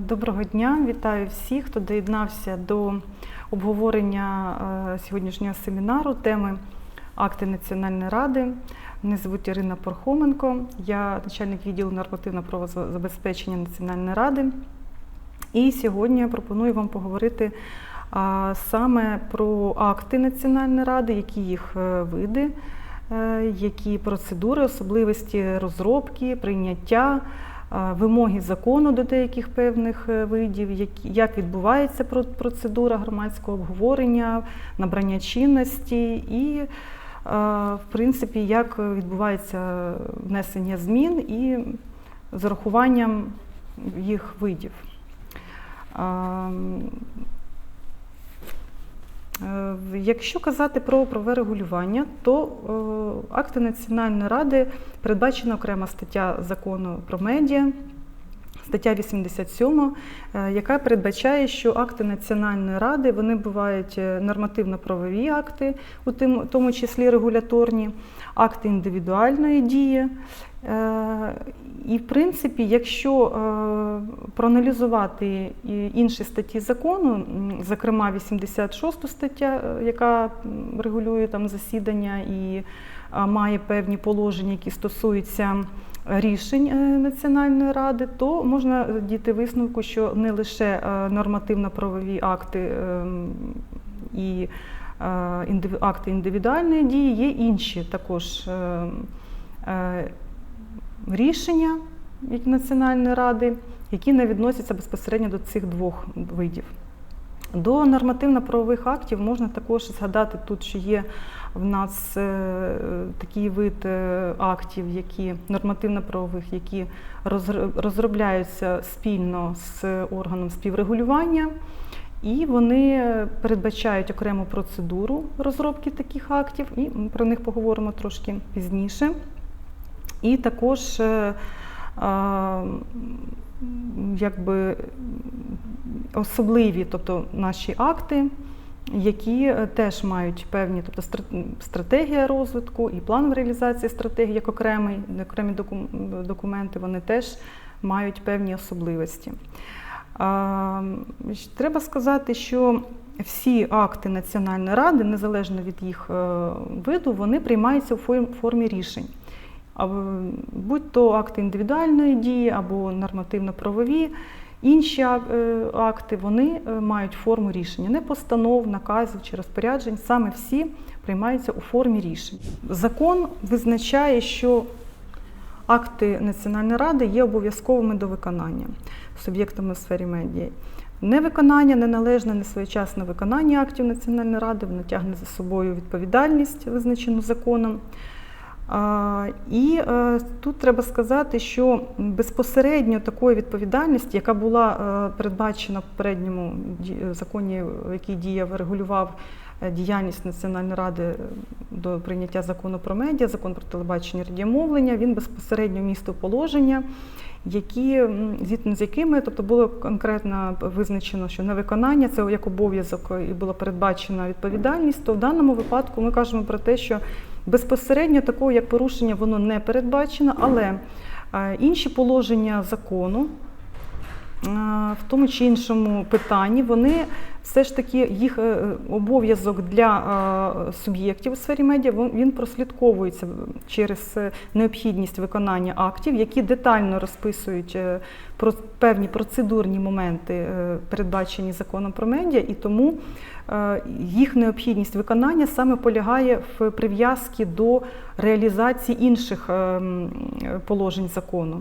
Доброго дня, вітаю всіх, хто доєднався до обговорення е, сьогоднішнього семінару теми акти Національної ради. Мене звуть Ірина Пархоменко, я начальник відділу нормативного правозабезпечення Національної ради. І сьогодні я пропоную вам поговорити а, саме про акти Національної ради, які їх е, види, е, які процедури, особливості розробки, прийняття, е, вимоги закону до деяких певних е, видів, як відбувається процедура громадського обговорення, набрання чинності і, в принципі, як відбувається внесення змін і з урахуванням їх видів. Е, Якщо казати про правове регулювання, то е, акти Національної ради передбачена окрема стаття закону про медіа, стаття 87, е, яка передбачає, що акти Національної ради вони бувають нормативно-правові акти, у тому числі регуляторні, акти індивідуальної дії. Е, І, в принципі, якщо е, проаналізувати інші статті закону, зокрема 86 стаття, е, яка регулює там засідання і має певні положення, які стосуються рішень Національної ради, то можна дійти висновку, що не лише нормативно-правові акти і акти індивідуальної дії, є інші також рішення як Національної ради, які не відносяться безпосередньо до цих двох видів. До нормативно-правових актів можна також згадати тут, що є в нас е, такий вид е, актів, які нормативно-правових, які розробляються спільно з органом співрегулювання, і вони передбачають окрему процедуру розробки таких актів, і ми про них поговоримо трошки пізніше. І також е, а, якби особливі, тобто наші акти, які е, теж мають певні, тобто стратегія розвитку і план реалізації стратегії як окремий, окремі документи, вони теж мають певні особливості. Треба сказати, що всі акти Національної ради, незалежно від їх е, виду, вони приймаються у формі рішень. А в- будь то акти індивідуальної дії або нормативно-правові, інші е, акти вони е, мають форму рішення, не постанов, наказів чи розпоряджень. Саме всі приймаються у формі рішень. Закон визначає, що акти Національної ради є обов'язковими до виконання суб'єктами у сфері медіа. Невиконання, неналежне, несвоєчасне виконання актів Національної ради, воно тягне за собою відповідальність, визначену законом. І е, тут треба сказати, що безпосередньо такої відповідальності, яка була е, передбачена в попередньому ді- законі, який діяв, регулював е, діяльність Національної ради е, до прийняття закону про медіа, закон про телебачення і радіомовлення, він безпосередньо містив положення, які зіткнені з якими, тобто було конкретно визначено, що невиконання це як обов'язок і була передбачена відповідальність, то в даному випадку ми кажемо про те, що безпосередньо такого як порушення воно не передбачено, але е, інші положення закону. Е, В тому чи іншому питанні вони все ж таки їх е, обов'язок для е, суб'єктів у сфері медіа він- прослідковується через необхідність виконання актів, які детально розписують про певні процедурні моменти, передбачені законом про медіа, і тому їх необхідність виконання саме полягає в прив'язці до реалізації інших е, положень закону.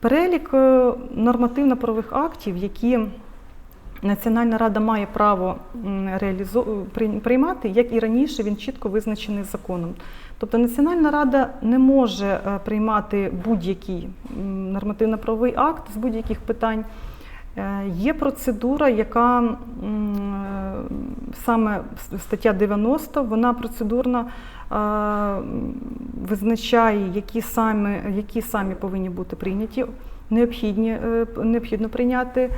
Перелік е, нормативно-правових актів, які Національна рада має право приймати, як і раніше, він чітко визначений законом. Тобто Національна рада не може е, приймати будь-який нормативно-правовий акт з будь-яких питань. Е, Є процедура, яка саме стаття 90, вона процедурна визначає, які самі, які самі повинні бути прийняті необхідні, е, необхідно прийняти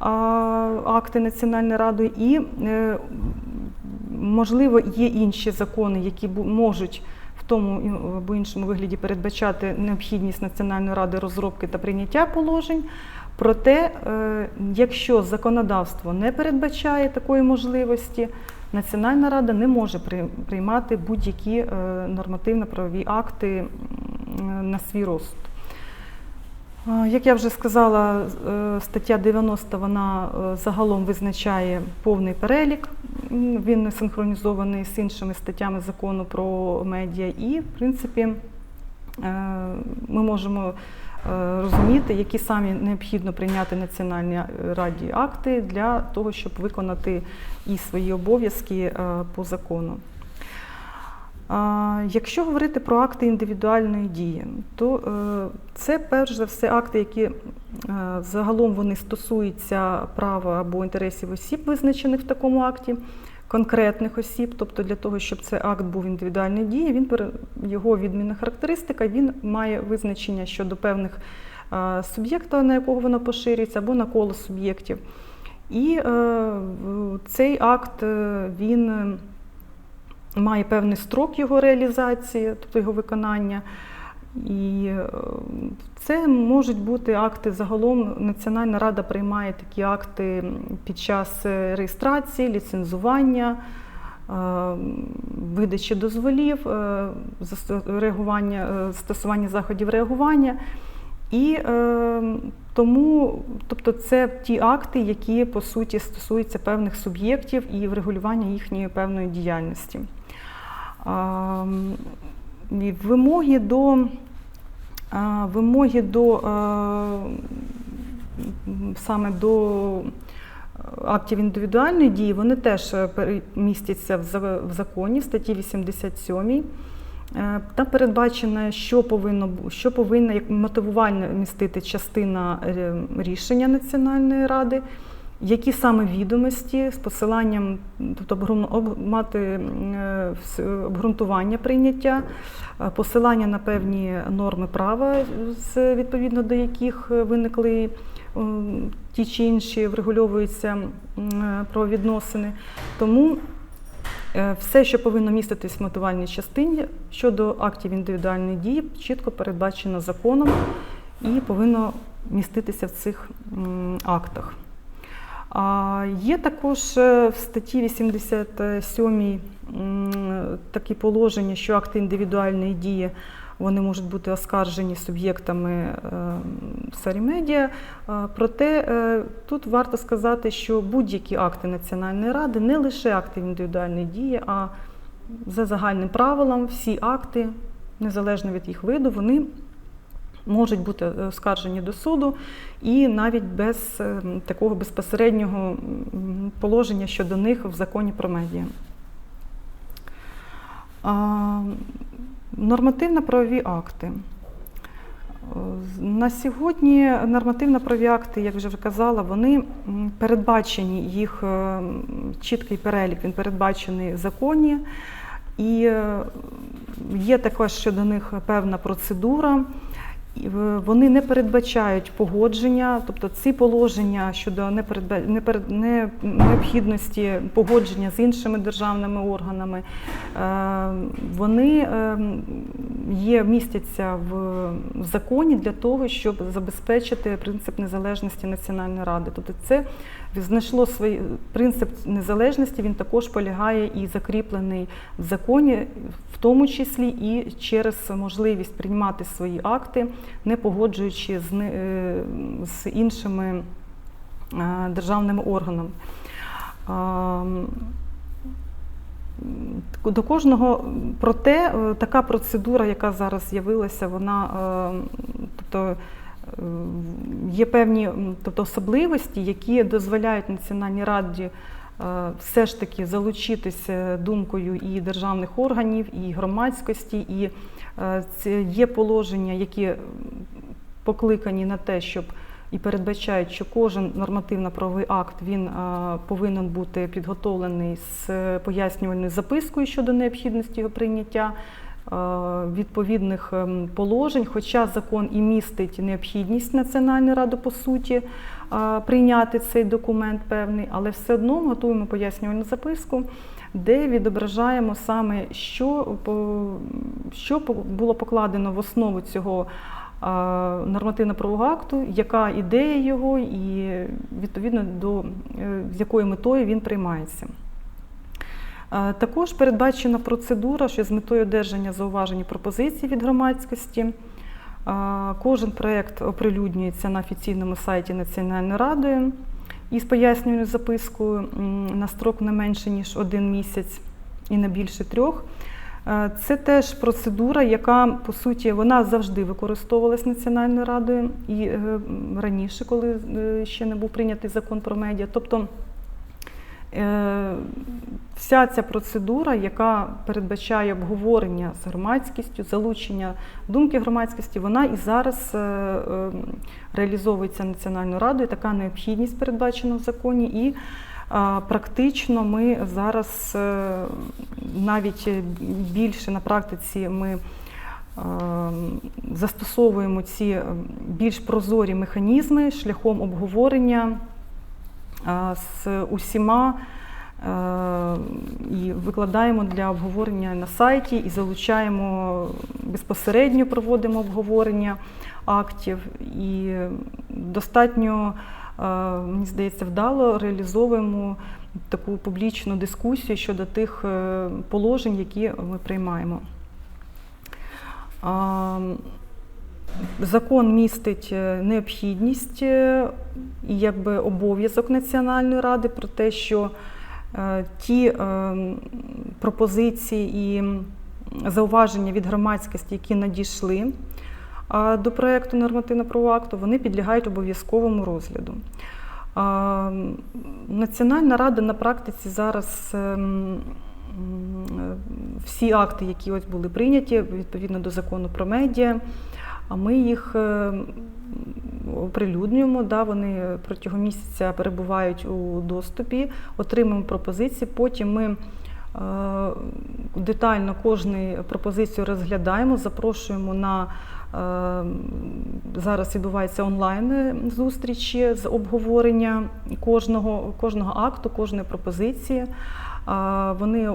а, акти Національної ради, і, е, можливо, є інші закони, які можуть в тому або іншому вигляді передбачати необхідність Національної ради розробки та прийняття положень. Проте, е, якщо законодавство не передбачає такої можливості, Національна рада не може приймати будь-які е, нормативно-правові акти на свій розсуд. Е, Як я вже сказала, е, стаття 90 вона загалом визначає повний перелік. Він не синхронізований з іншими статтями закону про медіа, і, в принципі, ми можемо розуміти, які самі необхідно прийняти Національній раді акти для того, щоб виконати і свої обов'язки е, по закону. Якщо говорити про акти індивідуальної дії, то е, це перш за все акти, які е, загалом вони стосуються права або інтересів осіб, визначених в такому акті, конкретних осіб. Тобто для того, щоб цей акт був індивідуальної дії, він його відмінна характеристика, він має визначення щодо певних суб'єкта, на якого воно поширюється, або на коло суб'єктів. І е, цей акт е, він. е, має певний строк його реалізації, тобто його виконання. І е, це можуть бути акти загалом. Національна рада приймає такі акти під час е, реєстрації, ліцензування, е, видачі дозволів, е, реагування, стосування заходів реагування. І тому, тобто, це ті акти, які по суті стосуються певних суб'єктів і врегулювання їхньої певної діяльності. Вимоги до, вимоги до саме до актів індивідуальної дії, вони теж е, містяться в законі в статті 87. Е, Там передбачено, що повинно що повинна як мотивувально містити частина е, рішення Національної ради, які саме відомості з посиланням, тобто мати е, обґрунтування прийняття, е, посилання на певні норми права, відповідно до яких е, виникли е, ті чи інші врегульовуються е, правовідносини. Тому Е, Все, що повинно міститись в мотивальній частині щодо актів індивідуальної дії, чітко передбачено законом і повинно міститися в цих актах. А Є також е, в статті 87 м, такі положення, що акти індивідуальної дії вони можуть бути оскаржені суб'єктами е, медіа. Е, Проте тут варто сказати, що будь-які акти Національної ради, не лише акти індивідуальної дії, а за загальним правилом всі акти, незалежно від їх виду, вони можуть бути е, оскаржені до суду і навіть без е, такого безпосереднього положення щодо них в законі про медіа. Нормативно-правові акти. Е, На сьогодні нормативно-правові акти, як вже казала, вони передбачені, їх чіткий перелік, він передбачений в законі. І є також щодо них певна процедура. В- Вони не передбачають погодження, тобто ці положення щодо необхідності погодження з іншими державними органами, е, вони е, є, містяться в законі для того, щоб забезпечити принцип незалежності Національної ради. Тобто це знайшло свій принцип незалежності, він також полягає і закріплений в законі, в тому числі і через можливість приймати свої акти, не погоджуючи з, е, з іншими е, державними органами. До кожного, проте е, така процедура, яка зараз з'явилася, вона тобто, є певні тобто, особливості, які дозволяють Національній раді е, все ж таки залучитися думкою і державних органів, і громадськості, і е, є положення, які покликані на те, щоб і передбачають, що кожен нормативно-правовий акт він е, повинен бути підготовлений з пояснювальною запискою щодо необхідності його прийняття. Е, Відповідних ем, положень, хоча закон і містить необхідність Національної ради по суті е, прийняти цей документ певний, але все одно готуємо пояснювальну записку, де відображаємо саме, що, що було покладено в основу цього нормативно-правового акту, яка ідея його і відповідно до е, з якою метою він приймається. Також передбачена процедура, що з метою одержання зауважень і пропозицій від громадськості. Кожен проєкт оприлюднюється на офіційному сайті Національної ради із пояснювальною запискою на строк не менше ніж один місяць і не більше трьох. Це теж процедура, яка по суті вона завжди використовувалась Національною радою і е, раніше, коли е, ще не був прийнятий закон про медіа. Тобто вся ця процедура, яка передбачає обговорення з громадськістю, залучення думки громадськості, вона і зараз е, е, реалізовується Національною радою. Така необхідність передбачена в законі. І Практично ми зараз е, навіть більше на практиці ми е, застосовуємо ці е, більш прозорі механізми шляхом обговорення е, з усіма е, і викладаємо для обговорення на сайті і залучаємо безпосередньо проводимо обговорення актів і достатньо е, мені здається, вдало реалізовуємо таку публічну дискусію щодо тих е, положень, які ми приймаємо. Закон містить е, необхідність е, і якби обов'язок Національної ради про те, що е, ті пропозиції і зауваження від громадськості, які надійшли до проєкту нормативно-правового акту, вони підлягають обов'язковому розгляду. Національна рада на практиці зараз всі акти, які ось були прийняті відповідно до закону про медіа, а ми їх е, оприлюднюємо. Да, вони протягом місяця перебувають у доступі, отримуємо пропозиції. Потім ми е, детально кожну пропозицію розглядаємо, запрошуємо на е, зараз відбувається онлайн зустрічі з обговорення кожного, кожного акту, кожної пропозиції. Вони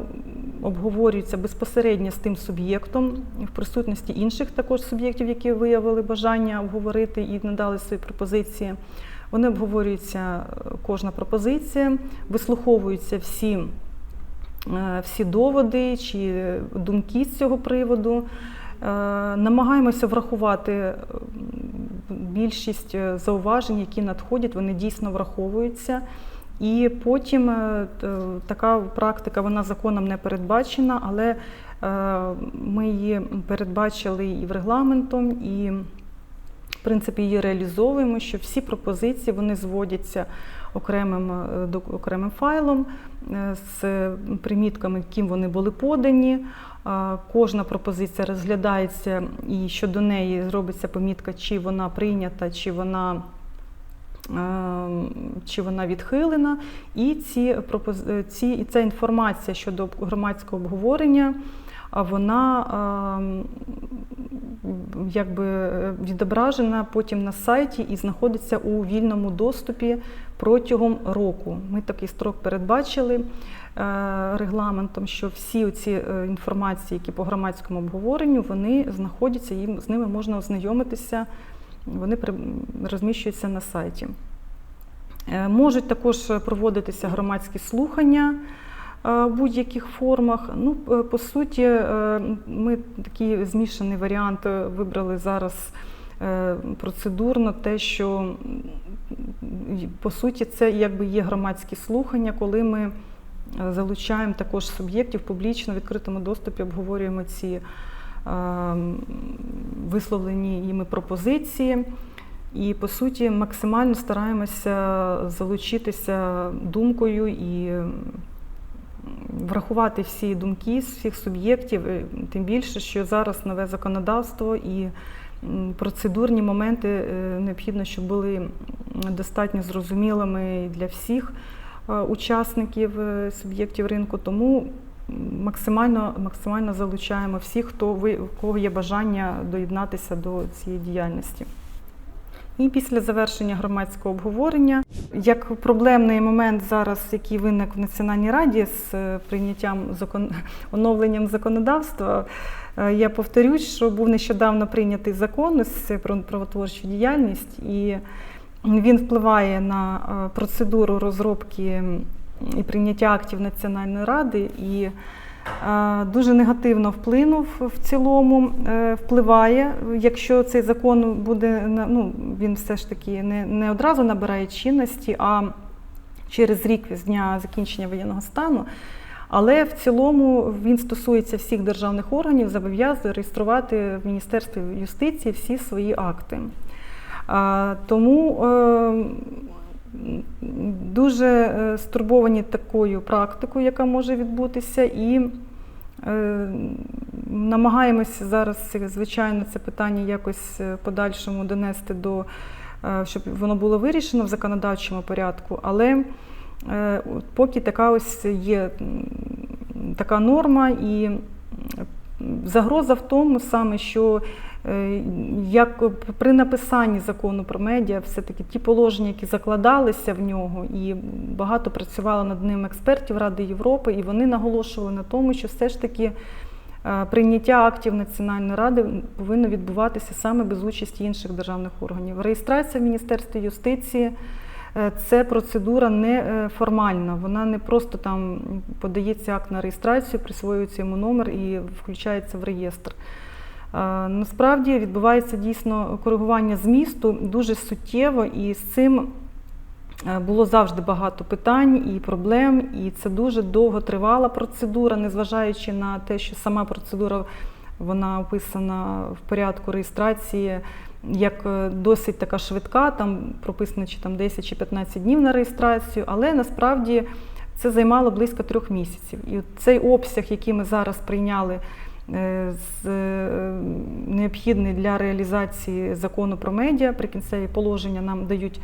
обговорюються безпосередньо з тим суб'єктом в присутності інших також суб'єктів, які виявили бажання обговорити і надали свої пропозиції. Вони обговорюються е, кожна пропозиція, вислуховуються всі, е, всі доводи чи думки з цього приводу. Е, Намагаємося врахувати більшість зауважень, які надходять, вони дійсно враховуються. І потім е, така практика, вона законом не передбачена, але е, ми її передбачили і в регламентом, і в принципі її реалізовуємо, що всі пропозиції вони зводяться окремим, е, окремим файлом з примітками, ким вони були подані. Кожна пропозиція розглядається і щодо неї робиться помітка, чи вона прийнята, чи вона чи вона відхилена, і ці е, ці, і ця інформація щодо громадського обговорення, вона ем, якби е, відображена потім на сайті і знаходиться у вільному доступі протягом року. Ми такий строк передбачили е, регламентом, що всі ці інформації, які по громадському обговоренню, вони знаходяться, їм з ними можна ознайомитися. Вони розміщуються на сайті. Е, Можуть також проводитися громадські слухання е, в будь-яких формах. Ну, по суті, е, ми такий змішаний варіант вибрали зараз процедурно, те, що по суті це якби є громадські слухання, коли ми залучаємо також суб'єктів публічно в відкритому доступі, обговорюємо ці висловлені іми пропозиції. І по суті максимально стараємося залучитися думкою і врахувати всі думки з всіх суб'єктів, е, тим більше, що зараз нове законодавство і процедурні моменти е, необхідно, щоб були достатньо зрозумілими для всіх е, учасників суб'єктів ринку. Тому максимально, максимально залучаємо всіх, хто ви, у кого є бажання доєднатися до цієї діяльності. І після завершення громадського обговорення, як проблемний момент зараз, який виник в Національній раді з е, прийняттям закон... оновленням законодавства, е, я повторюсь, що був нещодавно прийнятий закон про правотворчу діяльність, і він впливає на е, процедуру розробки і прийняття актів Національної ради. І е, Дуже негативно вплинув в цілому, е, впливає, якщо цей закон буде ну, він все ж таки не, не одразу набирає чинності, а через рік з дня закінчення воєнного стану. Але в цілому він стосується всіх державних органів, зобов'язує реєструвати в Міністерстві юстиції всі свої акти. Тому е, дуже е, стурбовані такою практикою, яка може відбутися, і е, намагаємося зараз, звичайно, це питання якось е, подальшому донести до, щоб воно було вирішено в законодавчому порядку. Але поки така ось є така норма і загроза в тому саме, що е, як при написанні закону про медіа, все-таки ті положення, які закладалися в нього, і багато працювало над ним експертів Ради Європи, і вони наголошували на тому, що все ж таки е, прийняття актів Національної ради повинно відбуватися саме без участі інших державних органів. Реєстрація в Міністерстві юстиції. Е, Це процедура не е, формальна, вона не просто там подається акт на реєстрацію, присвоюється йому номер і включається в реєстр. Е, Насправді відбувається дійсно коригування змісту дуже суттєво, і з цим було завжди багато питань і проблем, і це дуже довго тривала процедура, незважаючи на те, що сама процедура вона описана в порядку реєстрації як е, досить така швидка, там прописано чи там 10 чи 15 днів на реєстрацію, але насправді це займало близько трьох місяців. І цей обсяг, який ми зараз прийняли, е, е, необхідний для реалізації закону про медіа, прикінцеві положення нам дають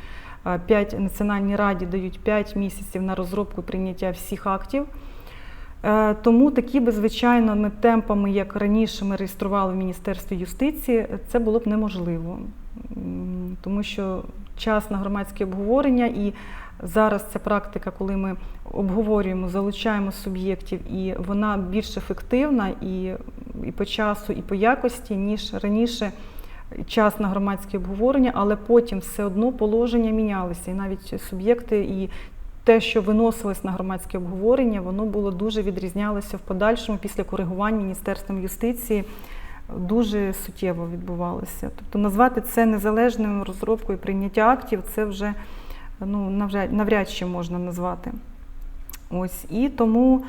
5, Національній раді дають 5 місяців на розробку і прийняття всіх актів. Е, Тому такі би, звичайно, ми темпами, як раніше ми реєстрували в Міністерстві юстиції, це було б неможливо. Тому що час на громадське обговорення і зараз ця практика, коли ми обговорюємо, залучаємо суб'єктів, і вона більш ефективна і, і по часу, і по якості, ніж раніше час на громадське обговорення, але потім все одно положення мінялися, і навіть суб'єкти і те, що виносилось на громадське обговорення, воно було дуже відрізнялося в подальшому після коригувань Міністерством юстиції. Дуже суттєво відбувалося. Тобто назвати це незалежною розробкою прийняття актів, це вже ну, навряд, чи можна назвати. Ось і тому,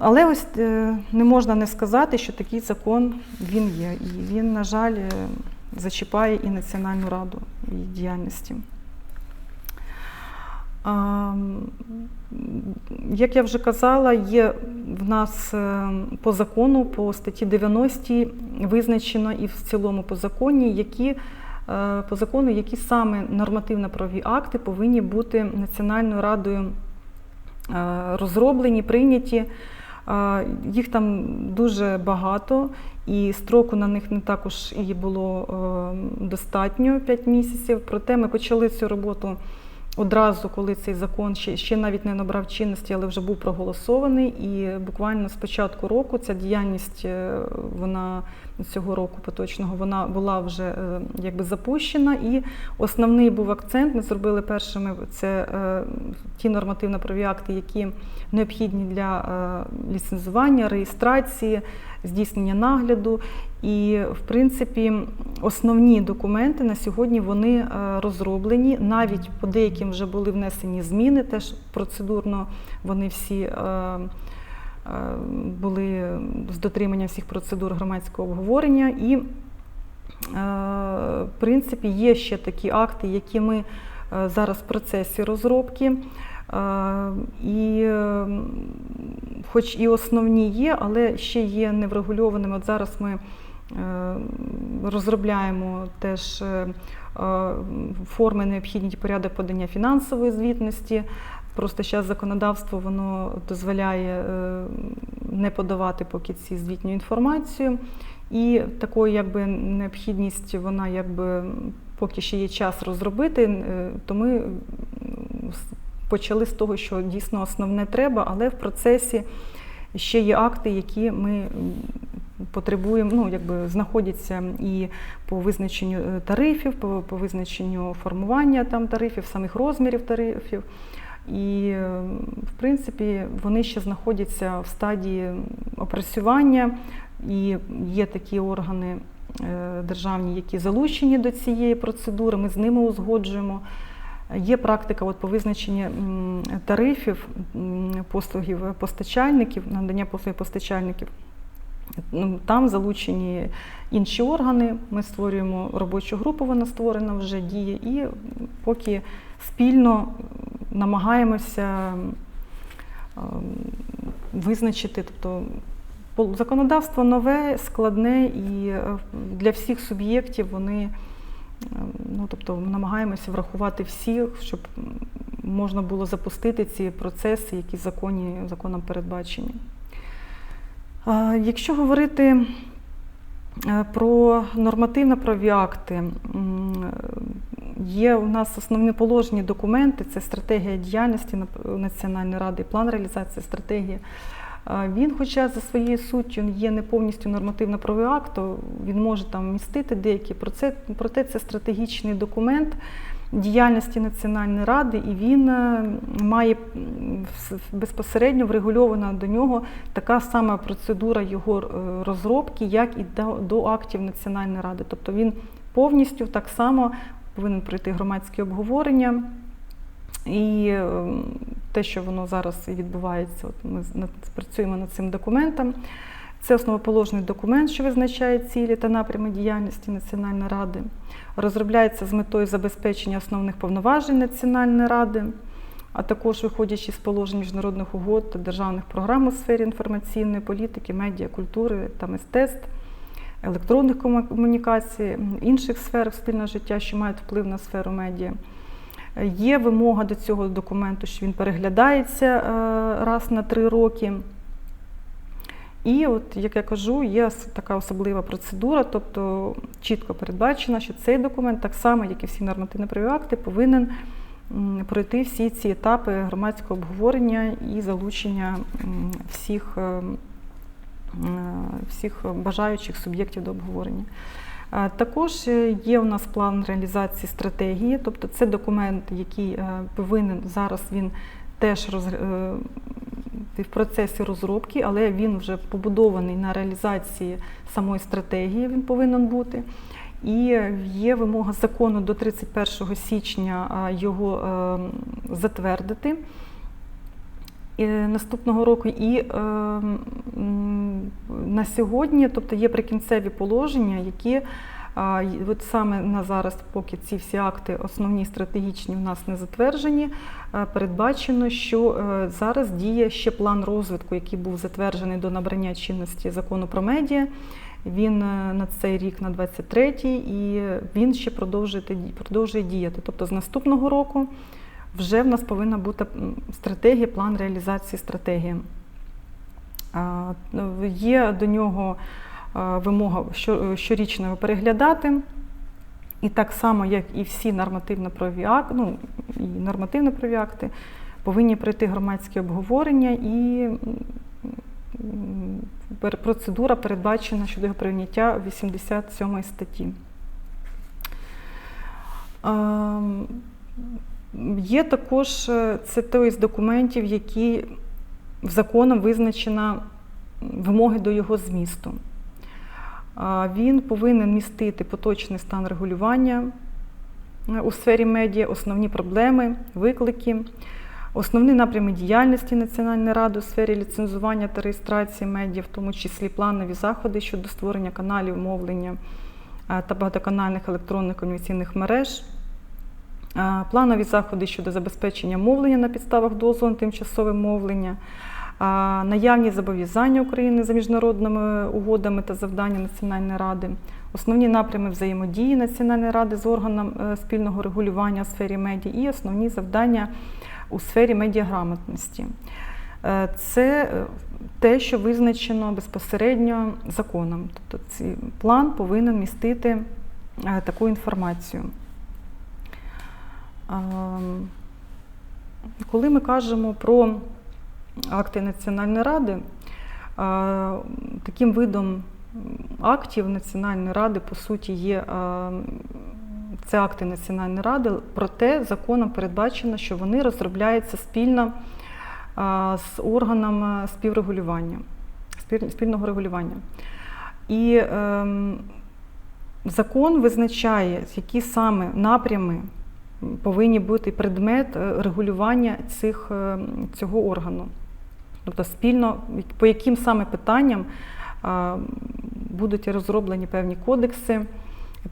але ось е, не можна не сказати, що такий закон він є. І він, на жаль, е, зачіпає і Національну раду її діяльності. Як я вже казала, є в нас е, по закону, по статті 90 визначено і в цілому по законі, які е, по закону, які саме нормативно-правові акти повинні бути Національною радою е, розроблені, прийняті. Їх там дуже багато, і строку на них не також і було достатньо 5 місяців. Проте ми почали цю роботу одразу, коли цей закон ще, ще навіть не набрав чинності, але вже був проголосований. І буквально з початку року ця діяльність е, вона цього року поточного вона була вже е, якби запущена. І основний був акцент. Ми зробили першими це е, ті нормативно-праві акти, які необхідні для е, ліцензування, реєстрації, здійснення нагляду. І, в принципі, основні документи на сьогодні вони розроблені. Навіть по деяким вже були внесені зміни, теж процедурно вони всі були з дотриманням всіх процедур громадського обговорення. І, е, в принципі, є ще такі акти, які ми е, зараз в процесі розробки. Е, І е, хоч і основні є, але ще є неврегульованими. От зараз ми е, розробляємо теж е, е, форми необхідні порядок подання фінансової звітності. Просто зараз законодавство воно дозволяє е, не подавати поки ці звітню інформацію. І такою якби необхідність, вона якби поки ще є час розробити, е, то ми почали з того, що дійсно основне треба, але в процесі ще є акти, які ми потребуємо, ну якби знаходяться і по визначенню е, тарифів, по, по визначенню формування там тарифів, самих розмірів тарифів. І, в принципі, вони ще знаходяться в стадії опрацювання, і є такі органи е, державні, які залучені до цієї процедури, ми з ними узгоджуємо. Є практика от по визначенні тарифів послугів постачальників, надання послуг постачальників. Ну, Там залучені інші органи. Ми створюємо робочу групу, вона створена вже діє, і поки спільно намагаємося ем, визначити, тобто законодавство нове, складне і е, для всіх суб'єктів вони. ем, Ну, тобто намагаємося врахувати всіх, щоб можна було запустити ці процеси, які законі, законом передбачені. Якщо говорити е, про нормативно-праві акти, є у нас основні положені документи, це стратегія діяльності Національної ради, план реалізації стратегії. Він, хоча за своєю суттю є не повністю нормативно-правовий акт, то він може там містити деякі, проте це стратегічний документ діяльності Національної ради, і він е, має безпосередньо врегульована до нього така сама процедура його е, розробки, як і до, актів Національної ради. Тобто він повністю так само повинен пройти громадське обговорення. І те, що воно зараз і відбувається, от ми працюємо над цим документом. Це основоположний документ, що визначає цілі та напрями діяльності Національної ради. Розробляється з метою забезпечення основних повноважень Національної ради, а також виходячи з положень міжнародних угод та державних програм у сфері інформаційної політики, медіа, культури та мистецтв, електронних комунікацій, інших сфер спільного життя, що мають вплив на сферу медіа. Є вимога до цього документу, що він переглядається е, раз на три роки. І, от, як я кажу, є така особлива процедура, тобто чітко передбачено, що цей документ, так само, як і всі нормативно-правові акти, повинен пройти всі ці етапи громадського обговорення і залучення всіх, е, е, всіх бажаючих суб'єктів до обговорення. Е, Також є у нас план реалізації стратегії, тобто це документ, який повинен зараз він теж роз, в процесі розробки, але він вже побудований на реалізації самої стратегії, він повинен бути. І є вимога закону до 31 січня його е, затвердити е, наступного року. І е, на сьогодні, тобто є прикінцеві положення, які от саме на зараз, поки ці всі акти основні стратегічні у нас не затверджені, е, передбачено, що е, зараз діє ще план розвитку, який був затверджений до набрання чинності закону про медіа. Він е, на цей рік, на 23-й, і він ще продовжує, діяти. Тобто з наступного року вже в нас повинна бути стратегія, план реалізації стратегії. Є до нього вимога що- щорічно переглядати. І так само, як і всі нормативно-правові акти, ну, і нормативно-правові акти, повинні пройти громадське обговорення і процедура передбачена щодо його прийняття 87 статті. Ем, Є також е, це той з документів, які законом визначена вимоги до його змісту. Він повинен містити поточний стан регулювання е, у сфері медіа, основні проблеми, виклики, основні напрями діяльності Національної ради у сфері ліцензування та реєстрації медіа, в тому числі планові заходи щодо створення каналів мовлення е, та багатоканальних електронних комунікаційних мереж. Е, Планові заходи щодо забезпечення мовлення на підставах дозволу на тимчасове мовлення, наявні зобов'язання України за міжнародними угодами та завдання Національної ради, основні напрями взаємодії Національної ради з органом е, спільного регулювання у сфері медіа і основні завдання у сфері медіаграмотності. Е, Це е, те, що визначено безпосередньо законом. Тобто цей план повинен містити таку інформацію. Ем, Коли ми кажемо про акти Національної ради, таким видом актів Національної ради, по суті, є це акти Національної ради, проте законом передбачено, що вони розробляються спільно з органами співрегулювання, спіль- спільного регулювання. І ем, закон визначає, які саме напрями повинні бути предмет е, регулювання цих, е, цього органу. Тобто спільно, по яким саме питанням будуть розроблені певні кодекси,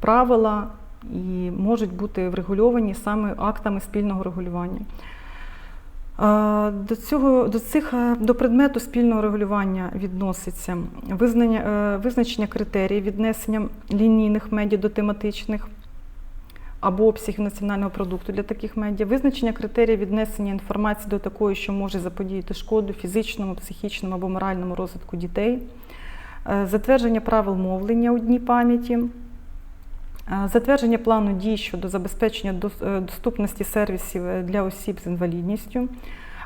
правила і можуть бути врегульовані саме актами спільного регулювання. До цього до цих е, до предмету спільного регулювання відноситься визнання, е, визначення критеріїв віднесення лінійних медіа до тематичних або обсягів національного продукту для таких медіа, визначення критерії віднесення інформації до такої, що може заподіяти шкоду фізичному, психічному або моральному розвитку дітей, е, затвердження правил мовлення у дні пам'яті. Е, Затвердження плану дій щодо забезпечення е, доступності сервісів для осіб з інвалідністю,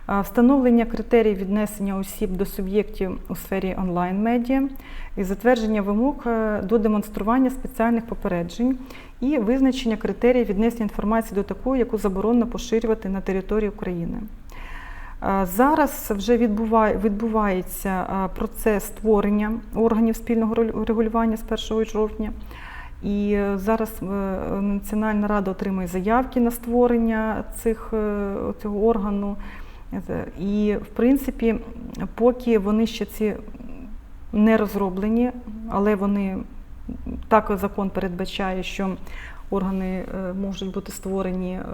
встановлення критеріїв віднесення осіб до суб'єктів у сфері онлайн-медіа і затвердження вимог е, до демонстрування спеціальних попереджень і визначення критеріїв віднесення інформації до такої, яку заборонено поширювати на території України. Зараз вже відбуває- відбувається процес створення органів спільного регулювання з 1 жовтня. І е, зараз е, Національна рада отримує заявки на створення цих, цього органу. І, в принципі, поки вони ще ці не розроблені, але вони так закон передбачає, що органи е, можуть бути створені е,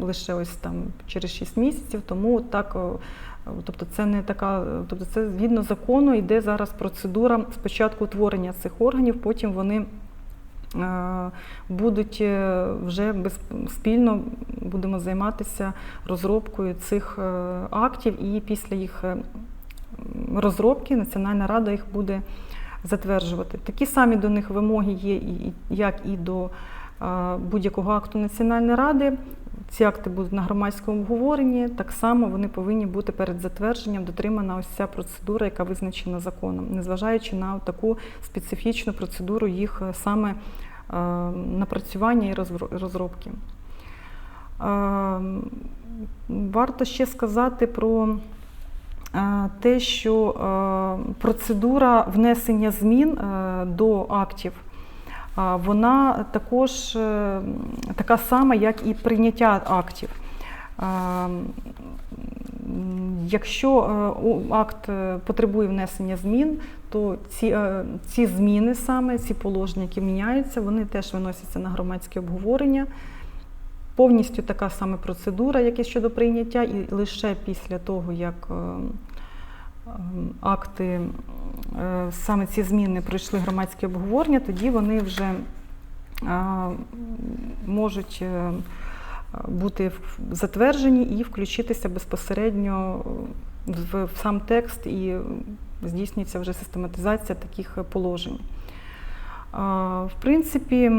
лише ось там через 6 місяців, тому так. е, Тобто це не така, тобто це згідно закону йде зараз процедура спочатку утворення цих органів, потім вони будуть е, вже спільно будемо займатися розробкою цих е, актів, і після їх е, розробки Національна рада їх буде затверджувати. Такі самі до них вимоги є, як і до е, будь-якого акту Національної ради. Ці акти будуть на громадському обговоренні. Так само вони повинні бути перед затвердженням дотримана ось ця процедура, яка визначена законом, незважаючи на таку специфічну процедуру їх е, саме е, напрацювання і розробки. Е, Варто ще сказати про е, те, що процедура внесення змін до актів. Вона також е, така сама, як і прийняття актів. Якщо е, акт е, потребує внесення змін, то ці, ці зміни саме, ці положення, які міняються, вони теж виносяться на громадське обговорення. Повністю така сама процедура, як і щодо прийняття, і лише після того, як е, е, акти, е, саме ці зміни пройшли громадське обговорення, тоді вони вже е, можуть е, бути затверджені і включитися безпосередньо в сам текст і здійснюється вже систематизація таких положень. В принципі,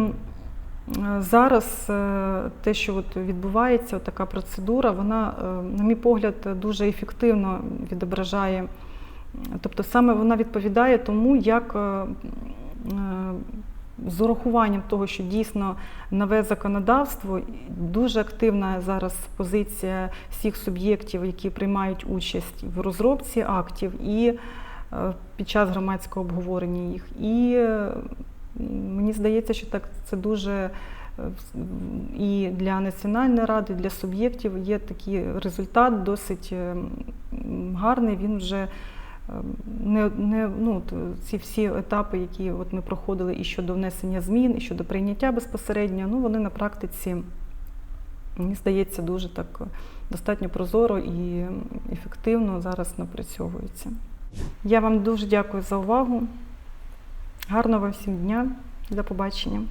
зараз е, те, що от відбувається, от така процедура, вона, е, на мій погляд, дуже ефективно відображає, тобто саме вона відповідає тому, як е, з урахуванням того, що дійсно нове законодавство, дуже активна зараз позиція всіх суб'єктів, які приймають участь в розробці актів і під час громадського обговорення їх. І мені здається, що так це дуже е, і для національної ради, і для суб'єктів є такий результат досить е, гарний. Він вже е, не, не ну, ці всі етапи, які от ми проходили і щодо внесення змін, і щодо прийняття безпосередньо, ну вони на практиці, мені здається, дуже так достатньо прозоро і ефективно зараз напрацьовуються. Я вам дуже дякую за увагу. Гарного всім дня, до побачення.